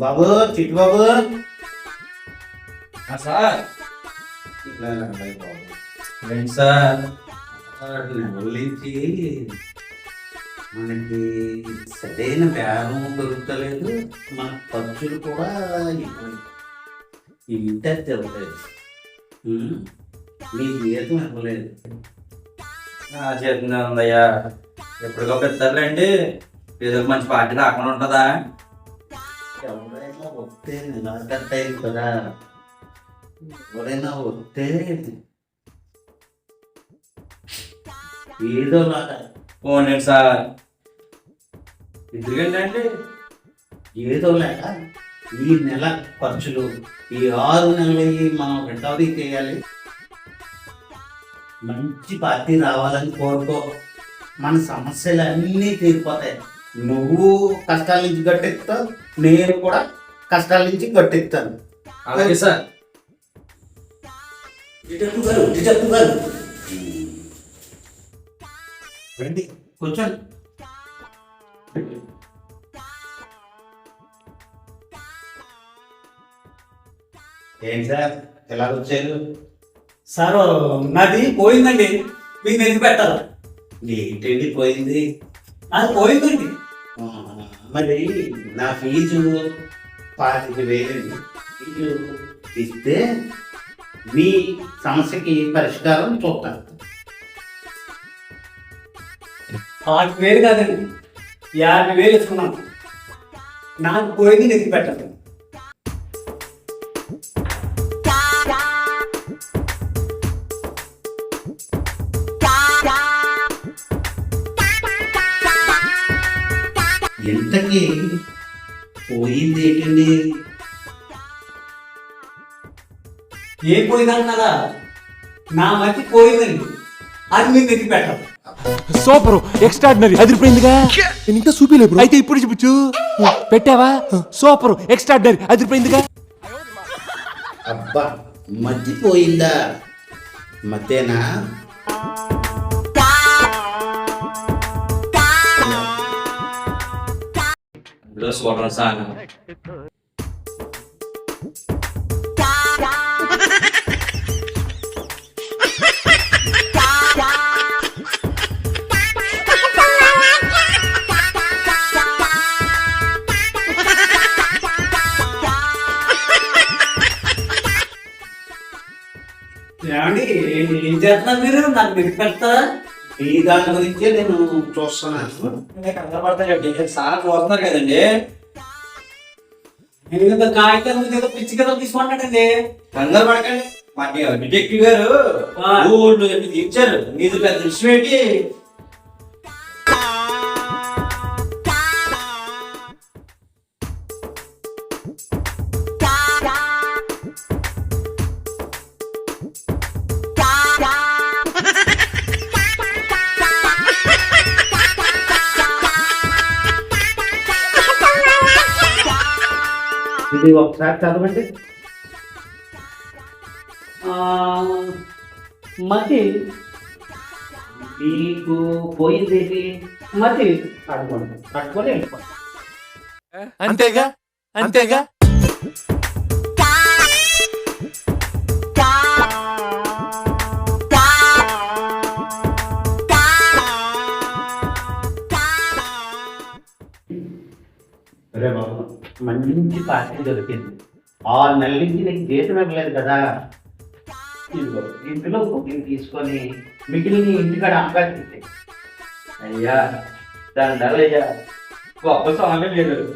బాబు చిట్టు బాబు సార్. బాబు. సార్? నెలలించి మనకి సరైన వ్యాయామం దొరుకుతలేదు మన ఖర్చులు కూడా ఎక్కువ తిరగలేదు మీ జీతం ఇవ్వలేదు. చెప్తున్నా ఉందయ్యా. ఎప్పటికప్పుడు ఇస్తారులేండి ఏదో మంచి పార్టీ రాకుండా ఉంటుందా? ఒత్తేనే వస్తే కదా ఎవరైనా వస్తే ఏదోలాగా పోనీ సార్ ఎందుకంటే ఏదోలాగా ఈ నెల ఖర్చులు ఈ ఆరు నెలలు మనం రికవరీ చేయాలి మంచి పార్టీ రావాలని కోరుకో మన సమస్యలు అన్నీ తీరిపోతాయి నువ్వు కష్టాల నుంచి నేను కూడా కష్టాల నుంచి గట్టెక్కుతాను అలాగే సార్. డిటెక్టివ్ గారు డిటెక్టివ్ గారు. రండి. కూర్చోండి ఏంటి సార్? ఎలా వచ్చారు? సార్ నాది పోయిందండి. మీకు ఎందుకు పెట్టాలి? ఏంటండి పోయింది? అది పోయిందండి. మరి నా ఫీజు? పాతిక ఫీజు ఇస్తే మీ సమస్యకి పరిష్కారం చూస్తాను పాతిక వేలు కాదండి. యాభై వేలు ఇస్తున్నాను నాకు పోయింది నెత్తి పెట్టాలి ఎంతకి పోయింది ఏంటండి? ఏం పోయిందంటున్నారా? నా మతి పోయిందండి. అది మీరు నెత్తి పెట్టాలి సూపర్ ఎక్స్ట్రాడినరీ. అదిరిపోయిందిగా? నేను ఇంకా చూపిలేదు అయితే ఇప్పుడు చూపించు పెట్టావా? Super extraordinary. అదిరిపోయిందిగా? అబ్బా మర్చిపోయిందా మధ్యనా ఇప్పుడు చూడండి సార్ ఏమండి ఏం చేస్తున్నారు మీరు నాకు నెత్తి పెడతారా ఈ దాని గురించే నేను చూస్తున్నాను. కంగారు పడతాయండి సార్ చూస్తున్నారు కదండి. ఎందుకంటే కాగితం ఏదో పిచ్చి కథలు తీసుకుంటాడండి కంగారు పడకండి. మా డిటెక్టివ్ గారు. తీర్చారు. ఇది పెద్ద విషయం ఏంటి? ఇది ఒకసారి చదవండి. ఆ, మతి. మీకు పోయింది మతి. కట్టుకొని వెళ్ళిపోండి. అంతేగా? అంతేగా? మంచి పార్టీ దొరికింది. ఆరు నెలల నుంచి నీకు జీతం ఇవ్వలేదు కదా. ఇదిగో ఇంట్లో బుకింగ్ తీసుకొని మిగిలిన ఇంటికాడ అమ్మకాలు అమ్మకానికి ఇచ్చేయ్. అయ్యా గొప్ప స్వామి లేదు.